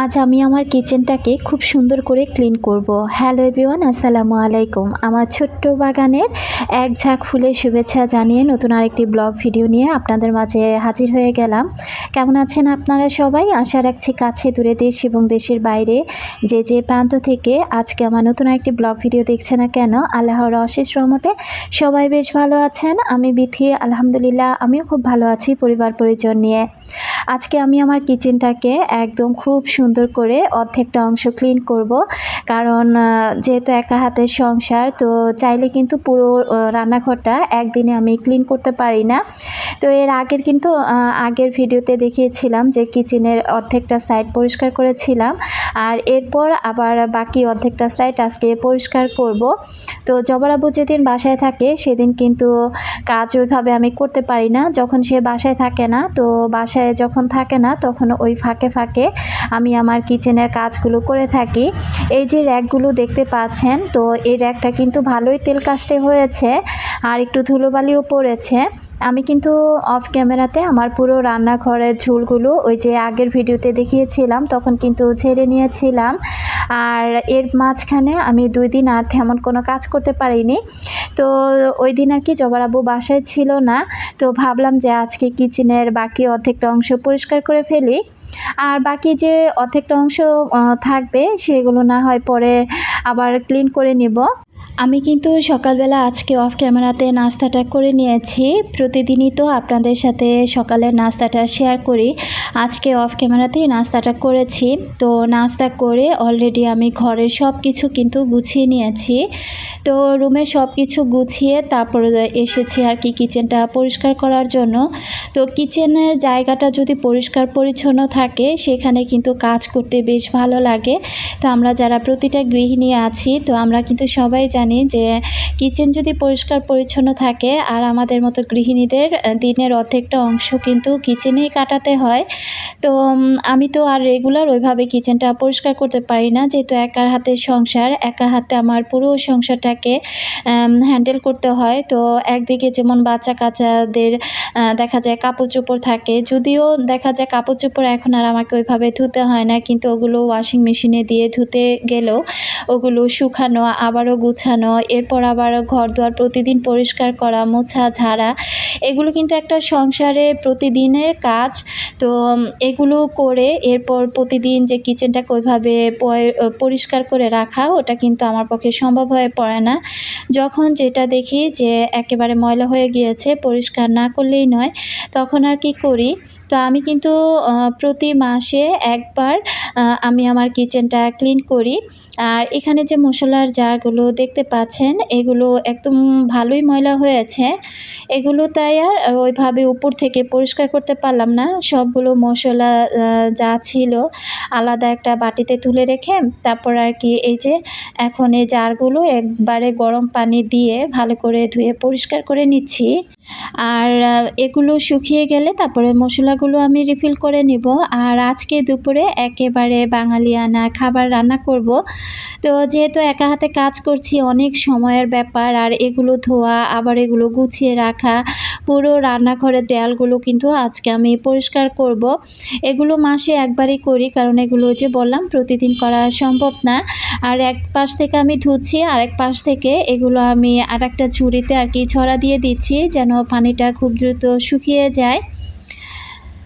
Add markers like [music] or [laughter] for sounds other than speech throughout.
আজ আমি আমার কিচেনটাকে খুব সুন্দর করে ক্লিন করব। হ্যালো এভরিওয়ান, আসসালামু আলাইকুম। আমার ছোট্ট বাগানের এক ঝাঁক ফুলের শুভেচ্ছা জানিয়ে নতুন আরেকটি ব্লগ ভিডিও নিয়ে আপনাদের মাঝে হাজির হয়ে গেলাম। কেমন আছেন আপনারা সবাই? আশা রাখছি কাছে, দূরে দেশ এবং দেশের বাইরে যে যে প্রান্ত থেকে আজকে আমার নতুন একটি ব্লগ ভিডিও দেখছে না কেন, আল্লাহর অশেষ রহমতে সবাই বেশ ভালো আছেন। আমি বিথি, আলহামদুলিল্লাহ, আমিও খুব ভালো আছি পরিবার পরিজন নিয়ে। আজকে আমি আমার কিচেনটাকে একদম খুব সুন্দর করে অর্ধেকটা অংশ ক্লিন করব। কারণ যেহেতু একা হাতের সংসার, তো চাইলে কিন্তু পুরো রান্নাঘরটা একদিনে আমি ক্লিন করতে পারি না। তো এর আগের কিন্তু আগের ভিডিওতে দেখিয়েছিলাম যে কিচেনের অর্ধেকটা সাইড পরিষ্কার করেছিলাম। আর এরপর আবার বাকি অর্ধেকটা সাইড আজকে পরিষ্কার করব। তো জবরাবু যেদিন বাসায় থাকে, সেদিন কিন্তু কাজ ওইভাবে আমি করতে পারি না। যখন সে বাসায় থাকে না, তো বাসায় যখন থাকে না, তখন ওই ফাঁকে ফাঁকে আমি আমার কিচেনের কাজগুলো করে থাকি। এই যে র্যাকগুলো দেখতে পাচ্ছেন, তো এই র্যাকটা কিন্তু ভালোই তেল কাস্টে হয়েছে আর একটু ধুলোবালিও পড়েছে। আমি কিন্তু অফ ক্যামেরাতে আমার পুরো রান্নাঘরের ঝুলগুলো ওই যে আগের ভিডিওতে দেখিয়েছিলাম, তখন কিন্তু ঝেড়ে নিয়েছিলাম। আর এর মাঝখানে আমি দুই দিন আর তেমন কোনো কাজ করতে পারিনি। তো ওই দিন আর কি জবার আব্বু বাসায় ছিল না, তো ভাবলাম যে আজকে কিচেনের বাকি অর্ধেকটা অংশ পরিষ্কার করে ফেলি। আর বাকি যে অর্ধেকটা অংশ থাকবে সেগুলো না হয় পরে আবার ক্লিন করে নিব। আমি কিন্তু সকালবেলা আজকে অফ ক্যামেরাতে নাস্তাটা করে নিয়েছি। প্রতিদিনই তো আপনাদের সাথে সকালের নাস্তাটা শেয়ার করি। আজকে অফ ক্যামেরাতেই নাস্তাটা করেছি। তো নাস্তা করে অলরেডি আমি ঘরের সব কিছু কিন্তু গুছিয়ে নিয়েছি। তো রুমের সব কিছু গুছিয়ে তারপরে এসেছি আর কি কিচেনটা পরিষ্কার করার জন্য। তো কিচেনের জায়গাটা যদি পরিষ্কার পরিচ্ছন্ন থাকে, সেখানে কিন্তু কাজ করতে বেশ ভালো লাগে। তো আমরা যারা প্রতিটা গৃহিণী আছি, তো আমরা কিন্তু সবাই জানি যে কিচেন যদি পরিষ্কার পরিচ্ছন্ন থাকে, আর আমাদের মতো গৃহিণীদের দিনের অর্ধেকটা অংশ কিন্তু কিচেনেই কাটাতে হয়। তো আমি তো আর রেগুলার ওইভাবে কিচেনটা পরিষ্কার করতে পারি না, যেহেতু একার হাতে সংসার, একা হাতে আমার পুরো সংসারটাকে হ্যান্ডেল করতে হয়। তো, একদিকে যেমন বাচ্চা কাচ্চাদের দেখা যায় কাপড় চোপড় থাকে, যদিও দেখা যায় কাপড় চোপড় এখন আর আমাকে ওইভাবে ধুতে হয় না, কিন্তু ওগুলো ওয়াশিং মেশিনে দিয়ে ধুতে গেলেও, ওগুলো শুকানো, আবারও গুছানো, এরপর আবার ঘর দুয়ার প্রতিদিন পরিষ্কার করা, মোছা, ঝাড়া, এগুলো কিন্তু একটা সংসারে প্রতিদিনের কাজ। তো এগুলো করে এরপর প্রতিদিন যে কিচেনটাকে ওইভাবে পরিষ্কার করে রাখা, ওটা কিন্তু আমার পক্ষে সম্ভব হয়ে পড়ে না। যখন যেটা দেখি যে একেবারে ময়লা হয়ে গিয়েছে, পরিষ্কার না করলেই নয়, তখন আর কি করি? তো আমি কিন্তু প্রতি মাসে একবার আমি আমার কিচেনটা ক্লিন করি। আর এখানে যে মশলার জারগুলো দেখতে পাচ্ছেন, এগুলো একদম ভালোই ময়লা হয়েছে। এগুলো তাই আর ওইভাবে উপর থেকে পরিষ্কার করতে পারলাম না। সবগুলো মশলা যা ছিল, আলাদা একটা বাটিতে তুলে রেখে, তারপর আর কি এই যে এখন এই জারগুলো একবারে গরম পানি দিয়ে ভালো করে ধুয়ে পরিষ্কার করে নিচ্ছি। আর এগুলো শুকিয়ে গেলে তারপরে মশলাগুলো আমি রিফিল করে নিব। আর আজকে দুপুরে একেবারে বাঙালিয়ানা খাবার রান্না করব। তো যেহেতু একা হাতে কাজ করছি, অনেক সময়ের ব্যাপার, আর এগুলো ধোয়া, আবার এগুলো গুছিয়ে রাখা, পুরো রান্নাঘরের দেয়ালগুলো কিন্তু আজকে আমি পরিষ্কার করব। এগুলো মাসে একবারই করি, কারণ এগুলো যে বললাম, প্রতিদিন করা সম্ভব না। আর এক পাশ থেকে আমি ধুচ্ছি আর এক পাশ থেকে এগুলো আমি আর একটা ঝুড়িতে আর কি ছড়া দিয়ে দিচ্ছি, যেন পানিটা খুব দ্রুত শুকিয়ে যায়।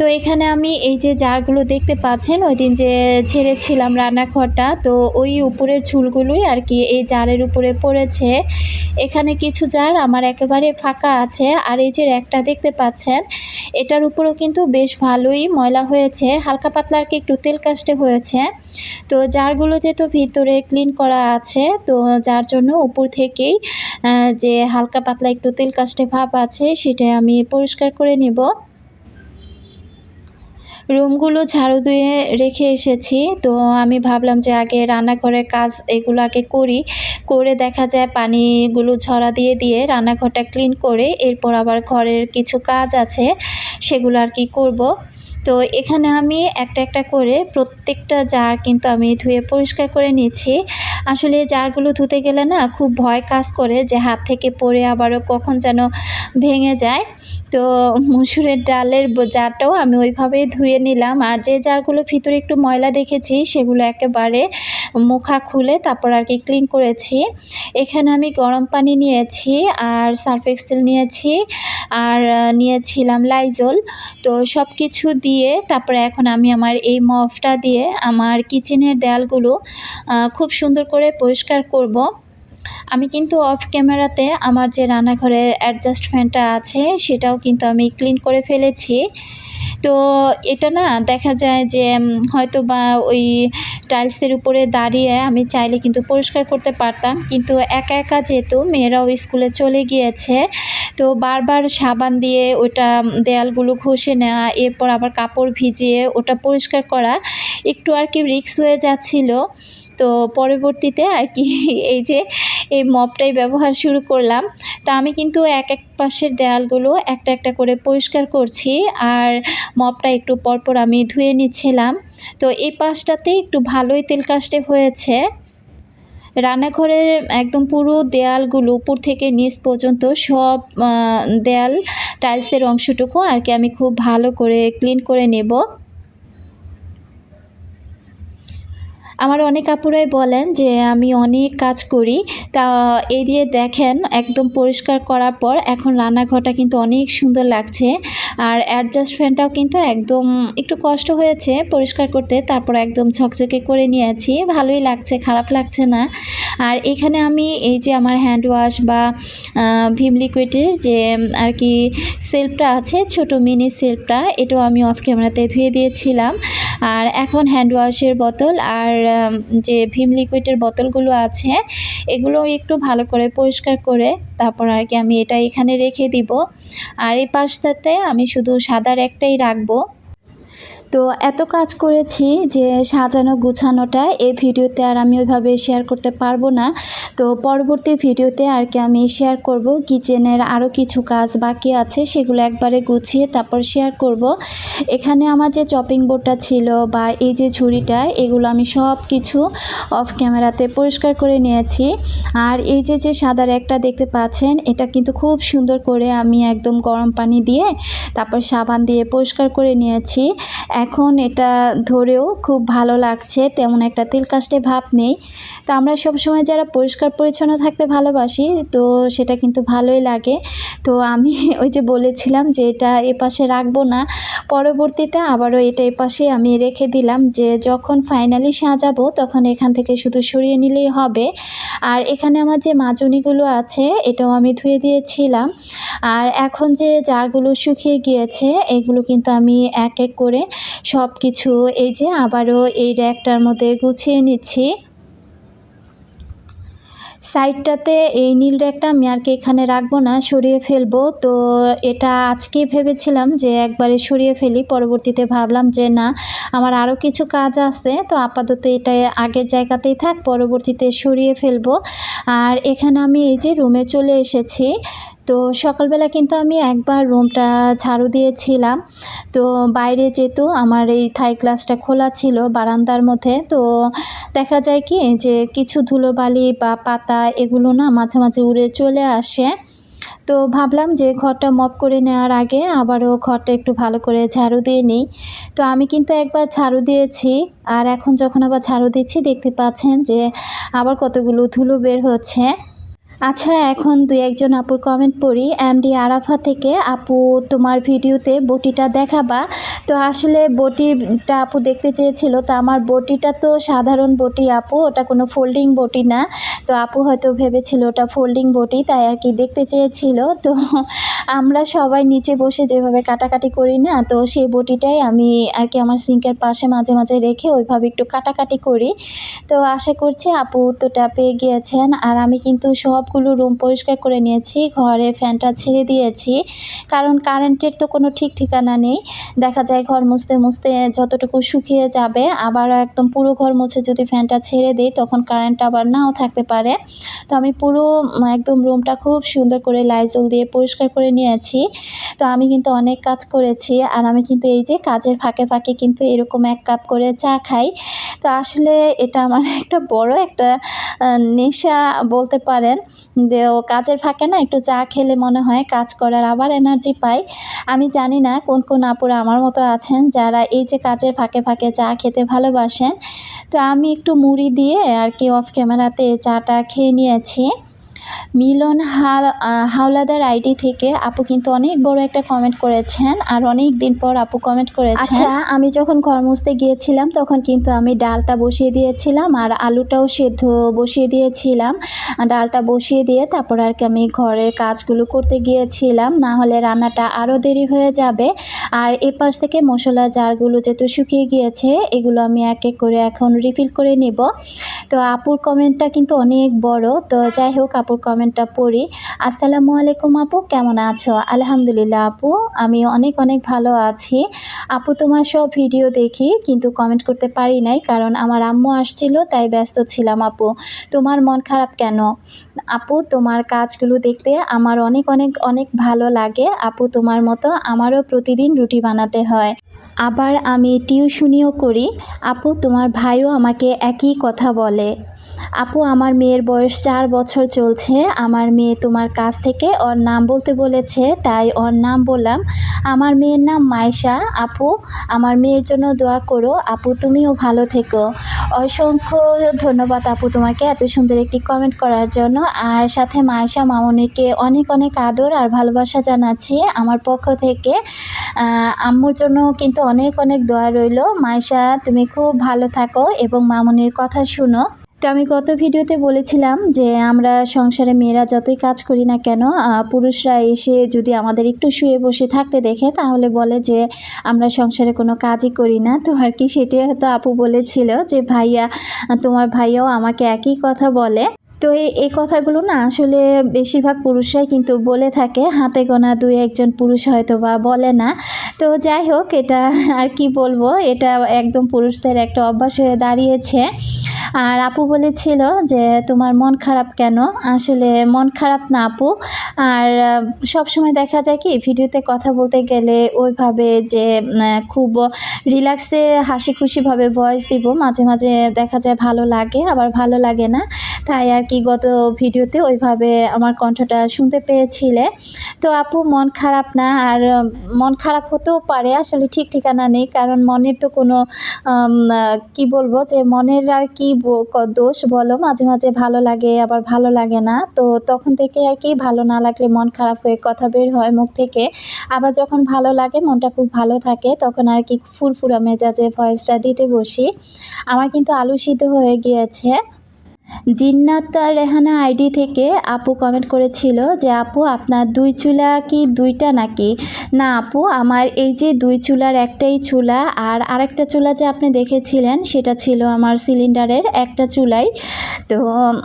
তো এখানে আমি এই যে জারগুলো দেখতে পাচ্ছেন, ওই দিন যে ছেড়েছিলাম রান্নাঘরটা, তো ওই উপরের ঝুলগুলোই আর কি এই জারের উপরে পড়েছে। এখানে কিছু জার আমার একেবারে ফাঁকা আছে, আর এই যে একটা দেখতে পাচ্ছেন, এটার উপরেও কিন্তু বেশ ভালোই ময়লা হয়েছে, হালকা পাতলা আর কি একটু তেল কাস্টে হয়েছে। তো জারগুলো যেহেতু ভিতরে ক্লিন করা আছে, তো যার জন্য উপর থেকেই যে হালকা পাতলা একটু তেল কাস্টে ভাব আছে সেটা আমি পরিষ্কার করে নেব। রুমগুলো ঝাড়ু দিয়ে রেখে এসেছি। তো আমি ভাবলাম যে আগে রান্নাঘরের কাজ এগুলো আগে করি। করে দেখা যায় পানিগুলো ঝরা দিয়ে দিয়ে রান্নাঘরটা ক্লিন করে এরপর আবার ঘরের কিছু কাজ আছে, সেগুলো আর কি করব। তো এখানে আমি একটা একটা করে প্রত্যেকটা জার কিন্তু আমি ধুয়ে পরিষ্কার করে নিচ্ছি আসলে জারগুলো ধুতে গেলে না খুব ভয় কাজ করে যে হাত থেকে পড়ে আবারও কখন যেন ভেঙে যায়। তো মুসুরের ডালের জারটাও আমি ওইভাবেই ধুয়ে নিলাম। আর যে জারগুলো ভিতরে একটু ময়লা দেখেছি সেগুলো একেবারে মুখা খুলে তারপর আর কি ক্লিন করেছি। এখানে আমি গরম পানি নিয়েছি আর সার্ফ এক্সেল নিয়েছি। আর নিয়েছিলাম লাইজল তো সব কিছু দিয়ে তারপরে এখন আমি আমার এই মফটা দিয়ে আমার কিচেনের দেয়ালগুলো খুব সুন্দর করে পরিষ্কার করব। আমি কিন্তু অফ ক্যামেরাতে আমার যে রান্নাঘরের অ্যাডজাস্টমেন্টটা আছে সেটাও কিন্তু আমি ক্লিন করে ফেলেছি। তো এটা না দেখা যায় যে হয়তো বা ওই টাইলসের উপরে দাঁড়িয়ে আমি চাইলে কিন্তু পরিষ্কার করতে পারতাম। কিন্তু একা একা যেহেতু মেয়েরাও স্কুলে চলে গিয়েছে, তো বারবার সাবান দিয়ে ওটা দেয়ালগুলো ঘষে নেওয়া, এরপর আবার কাপড় ভিজিয়ে ওটা পরিষ্কার করা, একটু আর কি রিক্স হয়ে যাচ্ছিল। তো পরবর্তীতে আর কি [laughs] এই যে এই মপটাই ব্যবহার শুরু করলাম। তা আমি কিন্তু এক এক পাশের দেয়ালগুলো একটা একটা করে পরিষ্কার করছি আর মপটা একটু পরপর আমি ধুয়ে নিচ্ছিলাম। তো এই পাশটাতে একটু ভালোই তেল কাস্টে হয়েছে। রান্নাঘরের একদম পুরো দেয়ালগুলো উপর থেকে নিচ পর্যন্ত সব দেয়াল টাইলসের অংশটুকু আর কি আমি খুব ভালো করে ক্লিন করে নেব। আমার অনেক আপুরাই বলেন যে আমি অনেক কাজ করি। তা এই দিয়ে দেখেন, একদম পরিষ্কার করার পর এখন রান্নাঘরটা কিন্তু অনেক সুন্দর লাগছে। আর অ্যাডজাস্ট ফ্যানটাও কিন্তু একদম একটু কষ্ট হয়েছে পরিষ্কার করতে। তারপর একদম ঝকঝকে করে নিয়েছি। ভালোই লাগছে, খারাপ লাগছে না। আর এখানে আমি এই যে আমার হ্যান্ড ওয়াশ বা ভিম লিকুইডের যে আর কি সেলফটা আছে, ছোট মিনি সেলফটা এটাও আমি অফ ক্যামেরাতে ধুয়ে দিয়েছিলাম। আর এখন হ্যান্ড ওয়াশের বোতল। আর যে ভিম লিকুইডের বোতলগুলো আছে, এগুলো একটু ভালো করে পরিষ্কার করে তারপর আর কি আমি এটা এখানে রেখে দিব। আর এই পাশটাতে আমি শুধু সাদার একটাই রাখব। তো এত কাজ করেছি যে সাজানো গুছানোটা এই ভিডিওতে আর আমি ওইভাবে শেয়ার করতে পারব না। তো পরবর্তী ভিডিওতে আর কি আমি শেয়ার করব কিচেনের আরও কিছু কাজ বাকি আছে, সেগুলো একবারে গুছিয়ে তারপর শেয়ার করব। এখানে আমার যে চপিং বোর্ডটা ছিল বা এই যে ঝুড়িটা, এগুলো আমি সব কিছু অফ ক্যামেরাতে পরিষ্কার করে নিয়েছি। আর এই যে যে সাদা একটা দেখতে পাচ্ছেন, এটা কিন্তু খুব সুন্দর করে আমি একদম গরম পানি দিয়ে তারপর সাবান দিয়ে পরিষ্কার করে নিয়েছি। এখন এটা ধরেও খুব ভালো লাগছে, তেমন একটা তেল কাস্টে ভাব নেই। তো আমরা সবসময় যারা পরিষ্কার পরিচ্ছন্ন থাকতে ভালোবাসি, তো সেটা কিন্তু ভালোই লাগে। তো আমি [laughs] ওই যে বলেছিলাম যে এটা এপাশে রাখব না, পরবর্তীতে আবারও এটা এপাশে আমি রেখে দিলাম যে যখন ফাইনালি সাজাবো তখন এখান থেকে শুধু সরিয়ে নিলেই হবে। আর এখানে আমার যে মাজনিগুলো আছে, এটাও আমি ধুয়ে দিয়েছিলাম। আর এখন যে জারগুলো শুকিয়ে গিয়েছে, এগুলো কিন্তু আমি এক এক করে সব কিছু এই যে আবারও এই র্যাকটার মধ্যে গুছিয়ে নিচ্ছি। সাইডটাতে এই নীল র্যাকটা আমি আর কি এখানে রাখব না, সরিয়ে ফেলব। তো এটা আজকেই ভেবেছিলাম যে একবারে সরিয়ে ফেলি, পরবর্তীতে ভাবলাম যে না, আমার আরও কিছু কাজ আছে, তো আপাতত এটা আগের জায়গাতেই থাক, পরবর্তীতে সরিয়ে ফেলব। আর এখানে আমি এই যে রুমে চলে এসেছি তো সকালবেলা কিন্তু আমি একবার রুমটা ঝাড়ু দিয়েছিলাম। তো বাইরে যেহেতু আমার এই থাই গ্লাসটা খোলা ছিল বারান্দার মধ্যে, তো দেখা যায় কি যে কিছু ধুলোবালি বা পাতা এগুলো না মাঝে মাঝে উড়ে চলে আসে। তো ভাবলাম যে ঘরটা মপ করে নেওয়ার আগে আবারও ঘরটা একটু ভালো করে ঝাড়ু দিয়ে নিই। তো আমি কিন্তু একবার ঝাড়ু দিয়েছি আর এখন যখন আবার ঝাড়ু দিচ্ছি দেখতে পাচ্ছেন যে আবার কতগুলো ধুলো বের হচ্ছে। আচ্ছা এখন দুই একজন আপুর কমেন্ট পড়ি। এমডি আরাফা থেকে, আপু, তোমার ভিডিওতে বটিটা দেখাবা? তো আসলে বটিটা আপু দেখতে চেয়েছিল, তো আমার বটিটা তো সাধারণ বটি আপু, ওটা কোনো ফোল্ডিং বটি না। তো আপু হয়তো ভেবেছিল ওটা ফোল্ডিং বটি, তাই আর কি দেখতে চেয়েছিল। তো আমরা সবাই নিচে বসে যেভাবে কাটাকাটি করি না, তো সেই বটিটাই আমি আর কি আমার সিঙ্কের পাশে মাঝে মাঝে রেখে ওইভাবে একটু কাটাকাটি করি। তো আশা করছি আপু উত্তরটা পেয়ে গিয়েছেন, আর আমি কিন্তু সব সবগুলো রুম পরিষ্কার করে নিয়েছি, ঘরে ফ্যানটা ছেড়ে দিয়েছি, কারণ কারেন্টের তো কোনো ঠিক ঠিকানা নেই। দেখা যায় ঘর মুছতে মুছতে যতটুকু শুকিয়ে যাবে, আবার একদম পুরো ঘর মুছে যদি ফ্যানটা ছেড়ে দিই, তখন কারেন্ট আবার নাও থাকতে পারে। তো আমি পুরো একদম রুমটা খুব সুন্দর করে লাইজল দিয়ে পরিষ্কার করে নিয়েছি। তো আমি কিন্তু অনেক কাজ করেছি, আর আমি কিন্তু এই যে কাজের ফাঁকে ফাঁকে কিন্তু এরকম এক কাপ করে চা খাই। তো আসলে এটা আমার [laughs] একটা বড় একটা নেশা বলতে পারেন। কাজের ফাঁকে না একটু চা খেলে মনে হয় কাজ করার আবার এনার্জি পাই আমি জানি না কোন কোন আপুরা আমার মতো আছেন যারা এই যে কাজের ফাঁকে ফাঁকে চা খেতে ভালোবাসেন। তো আমি একটু মুড়ি দিয়ে আর কি অফ ক্যামেরাতে চাটা খেয়ে নিয়েছি। মিলন হাল হাওলাদার আইডি থেকে আপু কিন্তু অনেক বড় একটা কমেন্ট করেছেন আর অনেক দিন পর আপু কমেন্ট করেছেন। আচ্ছা আমি যখন ঘর মুছতে গিয়েছিলাম তখন কিন্তু আমি ডালটা বসিয়ে দিয়েছিলাম আর আলুটাও সেদ্ধ বসিয়ে দিয়েছিলাম। ডালটা বসিয়ে দিয়ে তারপর আর কি আমি ঘরের কাজগুলো করতে গিয়েছিলাম। না হলে রান্নাটা আরও দেরি হয়ে যাবে। আর এ পাশ থেকে মশলার জারগুলো যেহেতু শুকিয়ে গিয়েছে, এগুলো আমি এক এক করে এখন রিফিল করে নিব। তো আপুর কমেন্টটা কিন্তু অনেক বড়। তো যাই হোক আপুর কমেন্টটা পড়ি। আসসালামু আলাইকুম আপু, কেমন আছো? আলহামদুলিল্লাহ আপু আমি অনেক অনেক ভালো আছি। আপু, তোমার সব ভিডিও দেখি, কিন্তু কমেন্ট করতে পারি নাই, কারণ আমার আম্মু আসছিল, তাই ব্যস্ত ছিলাম আপু। তোমার মন খারাপ কেন? আপু, তোমার কাজগুলো দেখতে আমার অনেক অনেক অনেক ভালো লাগে। আপু, তোমার মতো আমারও প্রতিদিন রুটি বানাতে হয়। আবার আমি টিউশনিও করি। আপু, তোমার ভাইও আমাকে একই কথা বলে। আপু, আমার মেয়ের বয়স চার বছর চলছে। আমার মেয়ে তোমার কাছ থেকে ওর নাম বলতে বলেছে, তাই ওর নাম বললাম। আমার মেয়ের নাম মাইশা আপু, আমার মেয়ের জন্য দোয়া করো। আপু, তুমিও ভালো থেকো। অসংখ্য ধন্যবাদ আপু তোমাকে এত সুন্দর একটি কমেন্ট করার জন্য। আর সাথে মায়েশা মামনিকে অনেক অনেক আদর আর ভালোবাসা জানাচ্ছি আমার পক্ষ থেকে। আম্মুর জন্য কিন্তু অনেক অনেক দোয়া রইল। মায়েশা, তুমি খুব ভালো থাকো এবং মামনির কথা শুনো। তো আমি গত ভিডিওতে বলেছিলাম যে আমরা সংসারে মেয়েরা যতই কাজ করি না কেন পুরুষরা এসে যদি আমাদের একটু শুয়ে বসে থাকতে দেখে, তাহলে বলে যে আমরা সংসারে কোনো কাজই করি না। তো আর কি সেটাই হয়তো আপু বলেছিল যে, ভাইয়া, তোমার ভাইয়াও আমাকে একই কথা বলে। তো এই কথাগুলো না আসলে বেশিরভাগ পুরুষরাই কিন্তু বলে থাকে। হাতে গোনা দুই একজন পুরুষ হয়তো বা বলে না। তো যাই হোক, এটা আর কি বলব? এটা একদম পুরুষদের একটা অভ্যাস হয়ে দাঁড়িয়েছে। আর আপু বলেছিল যে, তোমার মন খারাপ কেন? আসলে মন খারাপ না আপু। আর সব সময় দেখা যায় কি, ভিডিওতে কথা বলতে গেলে ওইভাবে যে খুব রিল্যাক্সে হাসি খুশিভাবে ভয়েস দিব মাঝে মাঝে দেখা যায় ভালো লাগে, আবার ভালো লাগে না। তাই আর কি গত ভিডিওতে ওইভাবে আমার কণ্ঠটা শুনতে পেয়েছিলে। তো আপু, মন খারাপ না? আর মন খারাপ হতেও পারে, আসলে ঠিক ঠিকানা নেই, কারণ মনের তো কোনো কি বলব যে, মনের আর ক- দোষ বলো, মাঝে মাঝে ভালো লাগে, আবার ভালো লাগে না। তো তখন থেকে আর কি ভালো না লাগলে মন খারাপ হয়ে কথা বের হয় মুখ থেকে। আবার যখন ভালো লাগে, মনটা খুব ভালো থাকে, তখন আর কি ফুরফুরা মেজাজে ভয়েসটা দিতে বসি। আমার কিন্তু আলু সিদ্ধ হয়ে গিয়েছে। জিন্নাত রেহানা আইডি থেকে আপু কমেন্ট করেছিল যে, আপু, আপনার দুই চুলা কি দুইটা নাকি? না, আপু, আমার এই যে দুই চুলার একটাই চুলা আর আরেকটা চুলা যে আপনি দেখেছিলেন, সেটা ছিল আমার সিলিন্ডারের একটা চুলাই। তো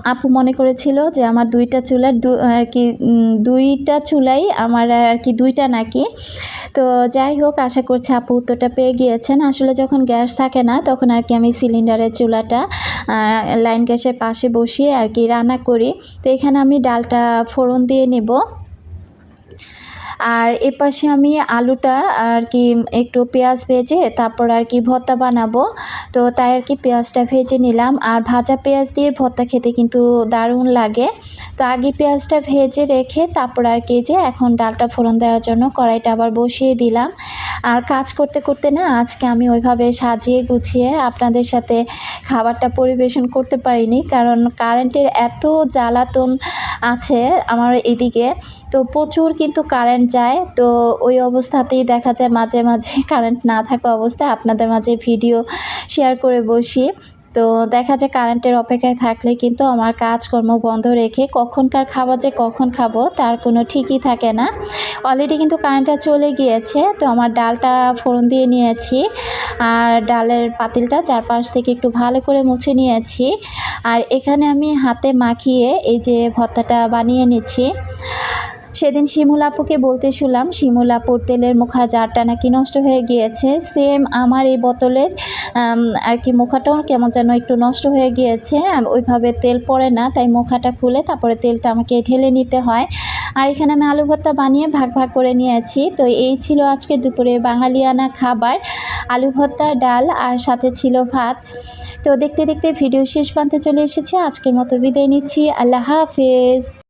আপু মনে করেছিল যে, আমার দুইটা চুলার দু- আর কি দুইটা চুলাই আমার আর কি দুইটা নাকি? তো, যাই হোক, আশা করছি আপু উত্তরটা পেয়ে গিয়েছেন। আসলে যখন গ্যাস থাকে না, তখন আর কি আমি সিলিন্ডারের চুলাটা লাইন গ্যাসের পাশে বসিয়ে আর কি রান্না করি। তো এখানে আমি ডালটা ফোড়ন দিয়ে নেব। আর এ পাশে আমি আলুটা আর কি একটু পেঁয়াজ ভেজে তারপর আর কি ভর্তা বানাবো। তো তাই আর কি পেঁয়াজটা ভেজে নিলাম। আর ভাজা পেঁয়াজ দিয়ে ভর্তা খেতে কিন্তু দারুণ লাগে। তো আগে পেঁয়াজটা ভেজে রেখে তারপর আর কি যে এখন ডালটা ফোড়ন দেওয়ার জন্য কড়াইটা আবার বসিয়ে দিলাম। আর কাজ করতে করতে না আজকে আমি ওইভাবে সাজিয়ে গুছিয়ে আপনাদের সাথে খাবারটা পরিবেশন করতে পারিনি। কারণ কারেন্টের এত জ্বালাতন আছে আমার এদিকে। তো প্রচুর কিন্তু কারেন্ট যায়। তো ওই অবস্থাতেই দেখা যায় মাঝে মাঝে কারেন্ট না থাকা অবস্থায় আপনাদের মাঝে ভিডিও শেয়ার করে বসি। তো দেখা যায় কারেন্টের অপেক্ষায় থাকলে কিন্তু আমার কাজকর্ম বন্ধ রেখে কখনকার খাবার যে কখন খাব, তার কোনো ঠিকই থাকে না। অলরেডি কিন্তু কারেন্টটা চলে গিয়েছে, তো আমার ডালটা ফোড়ন দিয়ে নিয়েছি। আর ডালের পাতিলটা চারপাশ থেকে একটু ভালো করে মুছে নিয়েছি। আর এখানে আমি হাতে মাখিয়ে এই যে ভর্তাটা বানিয়ে নিচ্ছি। সেদিন শিমুল আপুকে বলতে শুনলাম, শিমুল আপুর তেলের মুখা জারটা নাকি নষ্ট হয়ে গিয়েছে। সেম আমার এই বোতলের আর কি মুখাটাও কেমন যেন একটু নষ্ট হয়ে গিয়েছে। ওইভাবে তেল পড়ে না, তাই মুখাটা খুলে তারপরে তেলটা আমাকে ঢেলে নিতে হয়। আর এখানে আমি আলু ভর্তা বানিয়ে ভাগ ভাগ করে নিয়েছি। তো এই ছিল আজকে দুপুরে বাঙালিয়ানা খাবার, আলু ভর্তা, ডাল আর সাথে ছিল ভাত। তো দেখতে দেখতে ভিডিও শেষ প্রান্তে চলে এসেছে। আজকের মতো বিদায় নিচ্ছি। আল্লাহ হাফেজ।